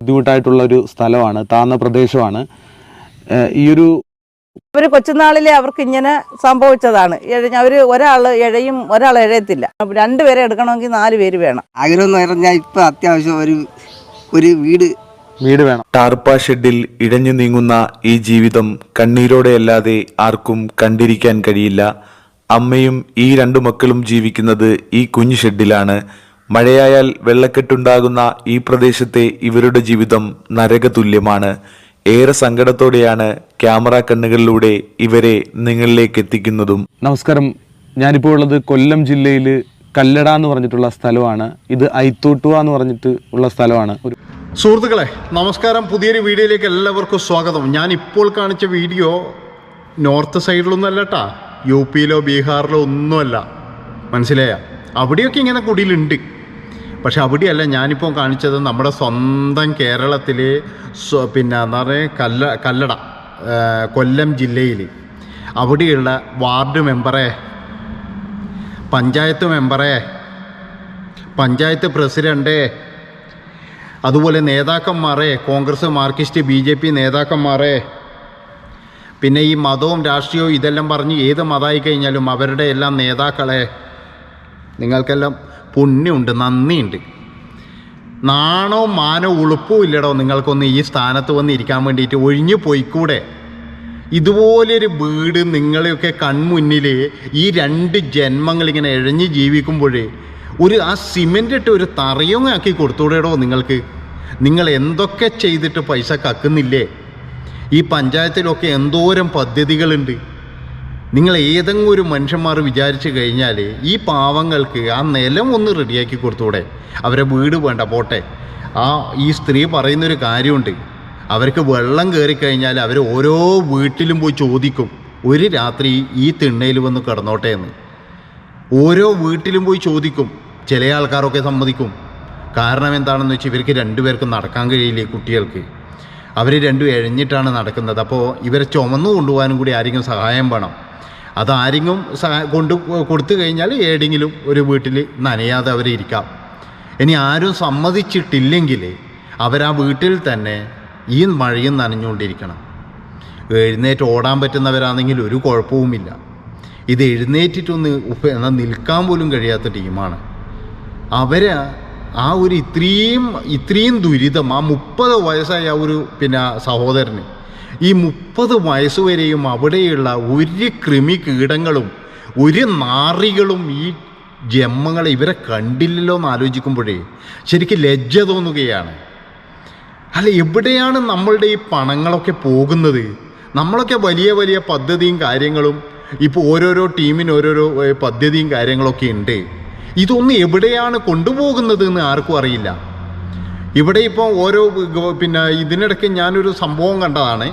ബുദ്ധിമുട്ടായിട്ടുള്ള ഒരു സ്ഥലമാണ് താന്ന പ്രദേശമാണ്. ഈ ഒരു ഒരു കൊച്ചുനാളിലെ അവർക്ക് ഇങ്ങനെ സംഭവിച്ചതാണ്. അവർ അവർ ഒരാൾ എഴയും ഒരാൾ എഴയത്തില്ല. രണ്ടുപേരെ എടുക്കണമെങ്കിൽ നാല് പേര് വേണം. ആഗ്രഹം എന്ന് പറഞ്ഞാൽ ഇപ്പം അത്യാവശ്യം ഒരു ഒരു വീട്. വീട് വേണം. ടാർപ്പ ഷെഡിൽ ഇഴഞ്ഞു നീങ്ങുന്ന ഈ ജീവിതം കണ്ണീരോടെയല്ലാതെ ആർക്കും കണ്ടിരിക്കാൻ കഴിയില്ല. അമ്മയും ഈ രണ്ടു മക്കളും ജീവിക്കുന്നത് ഈ കുഞ്ഞു ഷെഡിലാണ്. മഴയായാൽ വെള്ളക്കെട്ടുണ്ടാകുന്ന ഈ പ്രദേശത്തെ ഇവരുടെ ജീവിതം നരകതുല്യമാണ്. ഏറെ സങ്കടത്തോടെയാണ് ക്യാമറ കണ്ണുകളിലൂടെ ഇവരെ നിങ്ങളിലേക്ക് എത്തിക്കുന്നതും നമസ്കാരം. ഞാനിപ്പോൾ ഉള്ളത് കൊല്ലം ജില്ലയിൽ കല്ലട എന്ന് പറഞ്ഞിട്ടുള്ള സ്ഥലമാണ്. ഇത് ഐത്തോട്ടുവ എന്ന് പറഞ്ഞിട്ട് ഉള്ള സ്ഥലമാണ്. ഒരു സുഹൃത്തുക്കളെ നമസ്കാരം. പുതിയൊരു വീഡിയോയിലേക്ക് എല്ലാവർക്കും സ്വാഗതം. ഞാൻ ഇപ്പോൾ കാണിച്ച വീഡിയോ നോർത്ത് സൈഡിലൊന്നും അല്ല കേട്ടാ യു പിയിലോ ബീഹാറിലോ ഒന്നുമല്ല. മനസ്സിലായ? അവിടെയൊക്കെ ഇങ്ങനെ കുടിയിലുണ്ട് പക്ഷെ അവിടെയല്ല ഞാനിപ്പോൾ കാണിച്ചത് നമ്മുടെ സ്വന്തം കേരളത്തിൽ പിന്നെ എന്താ പറയുക കല്ല കല്ലട കൊല്ലം ജില്ലയിൽ അവിടെയുള്ള വാർഡ് മെമ്പറെ പഞ്ചായത്ത് മെമ്പറെ പഞ്ചായത്ത് പ്രസിഡന്റ് അതുപോലെ നേതാക്കന്മാരെ Congress Marxist B J P നേതാക്കന്മാരെ പിന്നെ ഈ മതവും രാഷ്ട്രീയവും ഇതെല്ലാം പറഞ്ഞ് ഏത് മതമായി കഴിഞ്ഞാലും അവരുടെ എല്ലാം നേതാക്കളെ നിങ്ങൾക്കെല്ലാം പുണ്യമുണ്ട് നന്ദിയുണ്ട്. നാണോ മാനോ ഉളുപ്പോ ഇല്ലടോ നിങ്ങൾക്കൊന്ന് ഈ സ്ഥാനത്ത് വന്ന് ഇരിക്കാൻ വേണ്ടിയിട്ട് ഒഴിഞ്ഞു പോയിക്കൂടെ? ഇതുപോലൊരു വീട് നിങ്ങളെയൊക്കെ കൺമുന്നിൽ ഈ രണ്ട് ജന്മങ്ങളിങ്ങനെ എഴഞ്ഞ് ജീവിക്കുമ്പോഴേ ഒരു ആ സിമെന്റ് ഇട്ട് ഒരു തറയൊന്നും ആക്കി കൊടുത്തൂടെടോ നിങ്ങൾക്ക്? നിങ്ങൾ എന്തൊക്കെ ചെയ്തിട്ട് പൈസ കക്കുന്നില്ലേ? ഈ പഞ്ചായത്തിലൊക്കെ എന്തോരം പദ്ധതികളുണ്ട്. നിങ്ങൾ ഏതെങ്കിലും ഒരു മനുഷ്യന്മാർ വിചാരിച്ചു കഴിഞ്ഞാൽ ഈ പാവങ്ങൾക്ക് ആ നിലം ഒന്ന് റെഡിയാക്കി കൊടുത്തൂടെ? അവരെ വീട് വേണ്ട പോട്ടെ. ആ ഈ സ്ത്രീ പറയുന്നൊരു കാര്യമുണ്ട്. അവർക്ക് വെള്ളം കയറി കഴിഞ്ഞാൽ അവർ ഓരോ വീട്ടിലും പോയി ചോദിക്കും ഒരു രാത്രി ഈ തിണ്ണയിൽ വന്ന് കിടന്നോട്ടെ എന്ന്. ഓരോ വീട്ടിലും പോയി ചോദിക്കും ചില ആൾക്കാരൊക്കെ സമ്മതിക്കും. കാരണം എന്താണെന്ന് വെച്ചാൽ ഇവർക്ക് രണ്ടുപേർക്കും നടക്കാൻ കഴിയില്ലേ കുട്ടികൾക്ക്? അവർ രണ്ടും എഴഞ്ഞിട്ടാണ് നടക്കുന്നത്. അപ്പോൾ ഇവരെ ചുമന്നു കൊണ്ടുപോകാനും കൂടി ആരെങ്കിലും സഹായം വേണം. അതാരെങ്കിലും കൊണ്ട് കൊടുത്തു കഴിഞ്ഞാൽ ഏടെങ്കിലും ഒരു വീട്ടിൽ നനയാതെ അവർ ഇരിക്കാം. ഇനി ആരും സമ്മതിച്ചിട്ടില്ലെങ്കിൽ അവരാ വീട്ടിൽ തന്നെ ഈ മഴയും നനഞ്ഞുകൊണ്ടിരിക്കണം. എഴുന്നേറ്റ് ഓടാൻ പറ്റുന്നവരാണെങ്കിൽ ഒരു കുഴപ്പവുമില്ല. ഇത് എഴുന്നേറ്റിട്ടൊന്ന് എന്നാൽ നിൽക്കാൻ പോലും കഴിയാത്ത ടീമാണ്. അവർ ആ ഒരു ഇത്രയും ഇത്രയും ദുരിതം ആ മുപ്പത് വയസ്സായ ആ ഒരു പിന്നെ സഹോദരന് ഈ മുപ്പത് വയസ്സുവരെയും അവിടെയുള്ള ഒരു കൃമി കീടങ്ങളും ഒരു നാറികളും ഈ ജന്മങ്ങളെ ഇവരെ കണ്ടില്ലല്ലോ എന്ന് ആലോചിക്കുമ്പോഴേ ശരിക്കും ലജ്ജ തോന്നുകയാണ്. അല്ല എവിടെയാണ് നമ്മളുടെ ഈ പണങ്ങളൊക്കെ പോകുന്നത്? നമ്മളൊക്കെ വലിയ വലിയ പദ്ധതിയും കാര്യങ്ങളും ഇപ്പോൾ ഓരോരോ ടീമിന് ഓരോരോ പദ്ധതിയും കാര്യങ്ങളൊക്കെ ഉണ്ട്. ഇതൊന്നും എവിടെയാണ് കൊണ്ടുപോകുന്നത് എന്ന് ആർക്കും അറിയില്ല. ഇവിടെ ഇപ്പോൾ ഓരോ പിന്നെ ഇതിനിടയ്ക്ക് ഞാനൊരു സംഭവം കണ്ടതാണ്.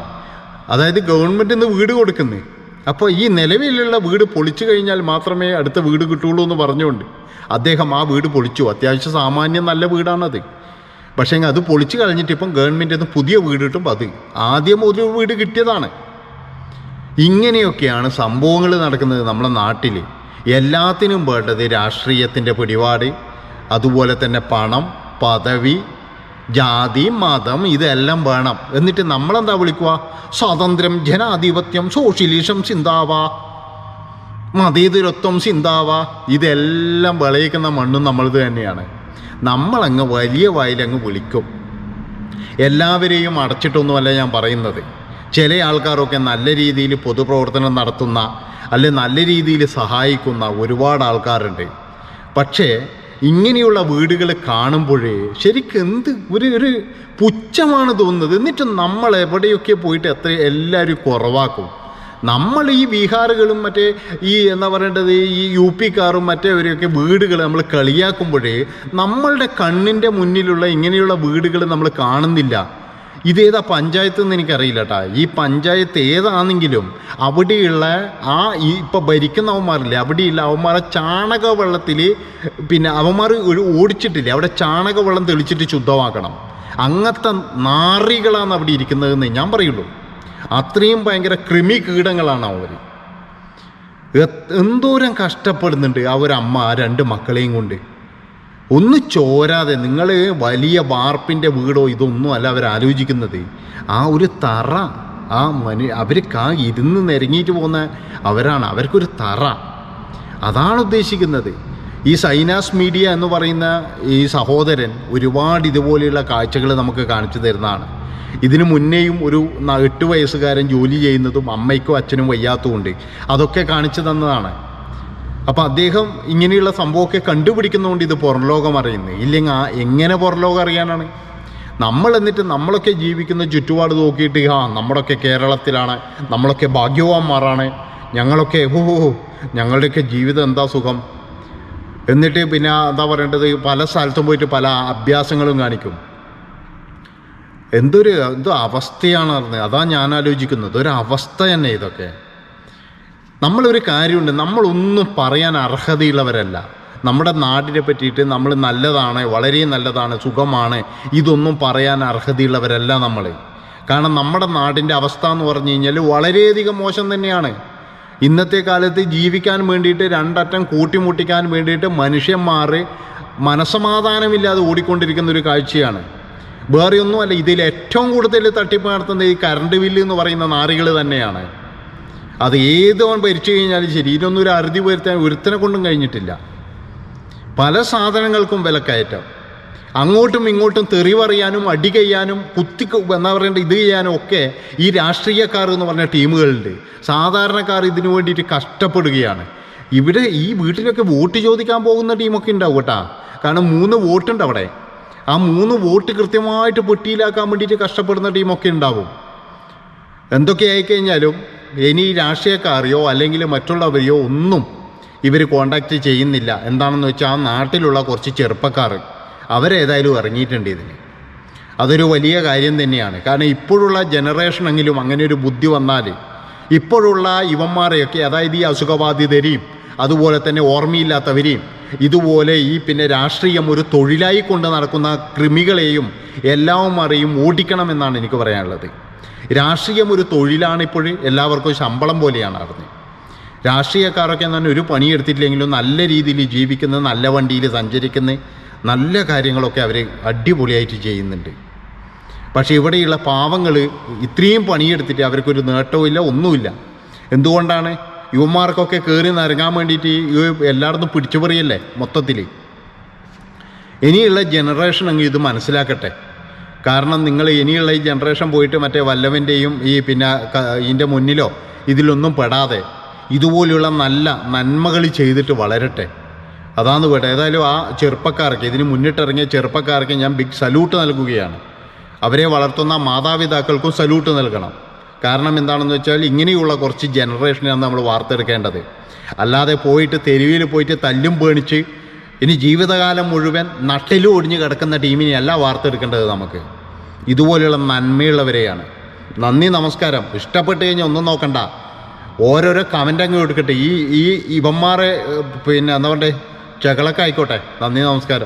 അതായത് ഗവൺമെന്റ് ഇന്ന് വീട് കൊടുക്കുന്നത് അപ്പോൾ ഈ നിലവിലുള്ള വീട് പൊളിച്ചു കഴിഞ്ഞാൽ മാത്രമേ അടുത്ത വീട് കിട്ടുള്ളൂ എന്ന് പറഞ്ഞുകൊണ്ട് അദ്ദേഹം ആ വീട് പൊളിച്ചു. അത്യാവശ്യം സാമാന്യം നല്ല വീടാണത്. പക്ഷേ അത് പൊളിച്ചു കഴിഞ്ഞിട്ട് ഇപ്പം ഗവൺമെന്റ് പുതിയ വീട് കിട്ടും അത് ആദ്യം ഒരു വീട് കിട്ടിയതാണ്. ഇങ്ങനെയൊക്കെയാണ് സംഭവങ്ങൾ നടക്കുന്നത് നമ്മുടെ നാട്ടിൽ എല്ലാത്തിനും വേണ്ടത് രാഷ്ട്രീയത്തിന്റെ പിടിപാട് അതുപോലെ തന്നെ പണം പദവി ജാതി മതം ഇതെല്ലാം വേണം. എന്നിട്ട് നമ്മളെന്താ വിളിക്കുക സ്വാതന്ത്ര്യം ജനാധിപത്യം സോഷ്യലിസം ചിന്താവ. മതേതരത്വം ചിന്താവ. ഇതെല്ലാം വിളയിക്കുന്ന മണ്ണും നമ്മളത് തന്നെയാണ്. നമ്മളങ്ങ് വലിയ വായിലങ്ങ് വിളിക്കും. എല്ലാവരെയും അടച്ചിട്ടൊന്നുമല്ല ഞാൻ പറയുന്നത്. ചില ആൾക്കാരൊക്കെ നല്ല രീതിയിൽ പൊതുപ്രവർത്തനം നടത്തുന്ന അല്ലെ നല്ല രീതിയിൽ സഹായിക്കുന്ന ഒരുപാട് ആൾക്കാരുണ്ട്. പക്ഷേ ഇങ്ങനെയുള്ള വീടുകൾ കാണുമ്പോഴേ ശരിക്കും എന്ത് ഒരു ഒരു പുച്ഛമാണ് തോന്നുന്നത്. എന്നിട്ട് നമ്മൾ എവിടെയൊക്കെ പോയിട്ട് എത്ര എല്ലാവരും കുറവാക്കും. നമ്മൾ ഈ ബീഹാറുകളും മറ്റേ ഈ എന്താ പറയേണ്ടത്? ഈ യു പിക്കാറും മറ്റേവരെയൊക്കെ വീടുകൾ നമ്മൾ കളിയാക്കുമ്പോഴേ നമ്മളുടെ കണ്ണിന്റെ മുന്നിലുള്ള ഇങ്ങനെയുള്ള വീടുകൾ നമ്മൾ കാണുന്നില്ല. ഇതേതാ പഞ്ചായത്ത് എന്ന് എനിക്കറിയില്ല കേട്ടാ ഈ പഞ്ചായത്ത് ഏതാണെങ്കിലും അവിടെയുള്ള ആ ഈ ഇപ്പം ഭരിക്കുന്ന അവന്മാരില്ലേ അവിടെയുള്ള അവന്മാരെ ചാണക വെള്ളത്തിൽ പിന്നെ അവന്മാർ ഒരു ഓടിച്ചിട്ടില്ലേ അവിടെ ചാണക വെള്ളം തെളിച്ചിട്ട് ശുദ്ധമാക്കണം. അങ്ങനത്തെ നാറികളാണ് അവിടെ ഇരിക്കുന്നതെന്ന് ഞാൻ പറയുള്ളൂ. അത്രയും ഭയങ്കര കൃമി കീടങ്ങളാണ് അവർ എന്തോരം കഷ്ടപ്പെടുന്നുണ്ട് ആ ഒരു അമ്മ ആ രണ്ട് മക്കളെയും കൊണ്ട്. ഒന്ന് ചോരാതെ നിങ്ങൾ വലിയ വാർപ്പിന്റെ വീടോ ഇതൊന്നും അല്ല അവർ ആലോചിക്കുന്നത്. ആ ഒരു തറ ആ മനു അവർ കാ ഇരുന്ന് നിരങ്ങിയിട്ട് പോകുന്ന അവരാണ് അവർക്കൊരു തറ. അതാണ് ഉദ്ദേശിക്കുന്നത്. ഈ സൈനാസ് മീഡിയ എന്ന് പറയുന്ന ഈ സഹോദരൻ ഒരുപാട് ഇതുപോലെയുള്ള കാഴ്ചകൾ നമുക്ക് കാണിച്ചു തരുന്നതാണ്. ഇതിനു മുന്നേയും ഒരു എട്ട് വയസ്സുകാരൻ ജോലി ചെയ്യുന്നതും അമ്മയ്ക്കും അച്ഛനും വയ്യാത്തതുകൊണ്ട് അതൊക്കെ കാണിച്ചു തന്നതാണ്. അപ്പം അദ്ദേഹം ഇങ്ങനെയുള്ള സംഭവമൊക്കെ കണ്ടുപിടിക്കുന്നതുകൊണ്ട് ഇത് പുറംലോകം അറിയുന്നത് ഇല്ലെങ്കിൽ ആ എങ്ങനെ പുറംലോകം അറിയാനാണ്? നമ്മൾ എന്നിട്ട് നമ്മളൊക്കെ ജീവിക്കുന്ന ചുറ്റുപാട് നോക്കിയിട്ട് ആ നമ്മളൊക്കെ കേരളത്തിലാണ് നമ്മളൊക്കെ ഭാഗ്യവാന്മാരാണ് ഞങ്ങളൊക്കെ ഹോ ഹോ, ഞങ്ങളുടെയൊക്കെ ജീവിതം എന്താ സുഖം? എന്നിട്ട് പിന്നെ എന്താ പറയേണ്ടത്? പല സ്ഥലത്തും പോയിട്ട് പല അഭ്യാസങ്ങളും കാണിക്കും. എന്തൊരു എന്തോ അവസ്ഥയാണ് അറിഞ്ഞത്? അതാ ഞാൻ ആലോചിക്കുന്നത്. ഒരു അവസ്ഥ തന്നെ ഇതൊക്കെ. നമ്മളൊരു കാര്യമുണ്ട് നമ്മളൊന്നും പറയാൻ അർഹതയുള്ളവരല്ല. നമ്മുടെ നാടിനെ പറ്റിയിട്ട് നമ്മൾ നല്ലതാണ് വളരെ നല്ലതാണ് സുഖമാണ് ഇതൊന്നും പറയാൻ അർഹതയുള്ളവരല്ല നമ്മൾ കാരണം നമ്മുടെ നാടിന്റെ അവസ്ഥ എന്ന് പറഞ്ഞു കഴിഞ്ഞാൽ വളരെയധികം മോശം തന്നെയാണ്. ഇന്നത്തെ കാലത്ത് ജീവിക്കാൻ വേണ്ടിയിട്ട് രണ്ടറ്റം കൂട്ടിമുട്ടിക്കാൻ വേണ്ടിയിട്ട് മനുഷ്യന്മാർ മനസമാധാനമില്ലാതെ ഓടിക്കൊണ്ടിരിക്കുന്ന ഒരു കാഴ്ചയാണ്. വേറെ ഒന്നുമല്ല ഇതിൽ ഏറ്റവും കൂടുതൽ തട്ടിപ്പ് നടത്തുന്നത് ഈ കറണ്ട് ബില്ല് എന്ന് പറയുന്ന നാറികൾ തന്നെയാണ്. അത് ഏതവൻ ഭരിച്ചു കഴിഞ്ഞാലും ശരി. ഇതിനൊന്നും ഒരു അറുതി വരുത്താൻ ഒരുത്തനെ കൊണ്ടും കഴിഞ്ഞിട്ടില്ല. പല സാധനങ്ങൾക്കും വിലക്കയറ്റം. അങ്ങോട്ടും ഇങ്ങോട്ടും തെറി പറയാനും അടി കയ്യാനും കുത്തി എന്താ പറയേണ്ട ഇത് ചെയ്യാനും ഒക്കെ ഈ രാഷ്ട്രീയക്കാർ എന്ന് പറഞ്ഞ ടീമുകളുണ്ട്. സാധാരണക്കാർ ഇതിനു വേണ്ടിയിട്ട് കഷ്ടപ്പെടുകയാണ്. ഇവിടെ ഈ വീട്ടിലൊക്കെ വോട്ട് ചോദിക്കാൻ പോകുന്ന ടീമൊക്കെ ഉണ്ടാവും കേട്ടാ. കാരണം മൂന്ന് വോട്ടുണ്ട് അവിടെ. ആ മൂന്ന് വോട്ട് കൃത്യമായിട്ട് പൊട്ടിയിലാക്കാൻ വേണ്ടിയിട്ട് കഷ്ടപ്പെടുന്ന ടീമൊക്കെ ഉണ്ടാവും. എന്തൊക്കെ ആയിക്കഴിഞ്ഞാലും ഇനി രാഷ്ട്രീയക്കാരെയോ അല്ലെങ്കിൽ മറ്റുള്ളവരെയോ ഒന്നും ഇവർ കോണ്ടാക്ട് ചെയ്യുന്നില്ല. എന്താണെന്ന് വെച്ചാൽ ആ നാട്ടിലുള്ള കുറച്ച് ചെറുപ്പക്കാർ അവരേതായാലും ഇറങ്ങിയിട്ടുണ്ട് ഇതിന്. അതൊരു വലിയ കാര്യം തന്നെയാണ്. കാരണം ഇപ്പോഴുള്ള ജനറേഷനെങ്കിലും അങ്ങനെ ഒരു ബുദ്ധി വന്നാൽ ഇപ്പോഴുള്ള യുവന്മാരെയൊക്കെ അതായത് ഈ അസുഖബാധിതരെയും അതുപോലെ തന്നെ ഓർമ്മയില്ലാത്തവരെയും ഇതുപോലെ ഈ പിന്നെ രാഷ്ട്രീയം ഒരു തൊഴിലായി കൊണ്ട് നടക്കുന്ന കൃമികളെയും എല്ലാം അറിയും ഓടിക്കണമെന്നാണ് എനിക്ക് പറയാനുള്ളത്. രാഷ്ട്രീയം ഒരു തൊഴിലാണ് ഇപ്പോൾ എല്ലാവർക്കും ശമ്പളം പോലെയാണ് അറിഞ്ഞത് രാഷ്ട്രീയക്കാരൊക്കെ എന്ന് പറഞ്ഞാൽ ഒരു പണിയെടുത്തിട്ടില്ലെങ്കിലും നല്ല രീതിയിൽ ജീവിക്കുന്നത് നല്ല വണ്ടിയിൽ സഞ്ചരിക്കുന്ന നല്ല കാര്യങ്ങളൊക്കെ അവർ അടിപൊളിയായിട്ട് ചെയ്യുന്നുണ്ട്. പക്ഷേ ഇവിടെയുള്ള പാവങ്ങൾ ഇത്രയും പണിയെടുത്തിട്ട് അവർക്കൊരു നേട്ടവുമില്ല ഒന്നുമില്ല. എന്തുകൊണ്ടാണ്? യുവന്മാർക്കൊക്കെ കയറി നിറങ്ങാൻ വേണ്ടിയിട്ട് ഈ എല്ലായിടത്തും പിടിച്ചു പറയല്ലേ മൊത്തത്തിൽ ഇനിയുള്ള ജനറേഷൻ അങ്ങ് ഇത് മനസ്സിലാക്കട്ടെ. കാരണം നിങ്ങൾ ഇനിയുള്ള ഈ ജനറേഷൻ പോയിട്ട് മറ്റേ വല്ലവന്റെയും ഈ പിന്നെ ഇതിന്റെ മുന്നിലോ ഇതിലൊന്നും പെടാതെ ഇതുപോലെയുള്ള നല്ല നന്മകൾ ചെയ്തിട്ട് വളരട്ടെ. അതാണ് വേണ്ടത്. ഏതായാലും ആ ചെറുപ്പക്കാർക്ക് ഇതിന് മുന്നിട്ടിറങ്ങിയ ചെറുപ്പക്കാർക്ക് ഞാൻ ബിഗ് സല്യൂട്ട് നൽകുകയാണ്. അവരെ വളർത്തുന്ന മാതാപിതാക്കൾക്കും സല്യൂട്ട് നൽകണം. കാരണം എന്താണെന്ന് വെച്ചാൽ ഇങ്ങനെയുള്ള കുറച്ച് ജനറേഷനെയാണ് നമ്മൾ വാർത്തെടുക്കേണ്ടത്. അല്ലാതെ പോയിട്ട് തെരുവിൽ പോയിട്ട് തല്ലും പേണിച്ച് ഇനി ജീവിതകാലം മുഴുവൻ നട്ടിലും ഒടിഞ്ഞു കിടക്കുന്ന ടീമിനെയല്ല വാർത്തെടുക്കേണ്ടത് നമുക്ക്. ഇതുപോലെയുള്ള നന്മയുള്ളവരെയാണ്. നന്ദി നമസ്കാരം. ഇഷ്ടപ്പെട്ട് കഴിഞ്ഞാൽ ഒന്നും നോക്കണ്ട. ഓരോരോ കമന്റ് അങ്ങ് കൊടുക്കട്ടെ. ഈ ഈ ഇവന്മാരെ പിന്നെ എന്താ പറയണ്ടേ? ചകളൊക്കെ ആയിക്കോട്ടെ. നന്ദി നമസ്കാരം.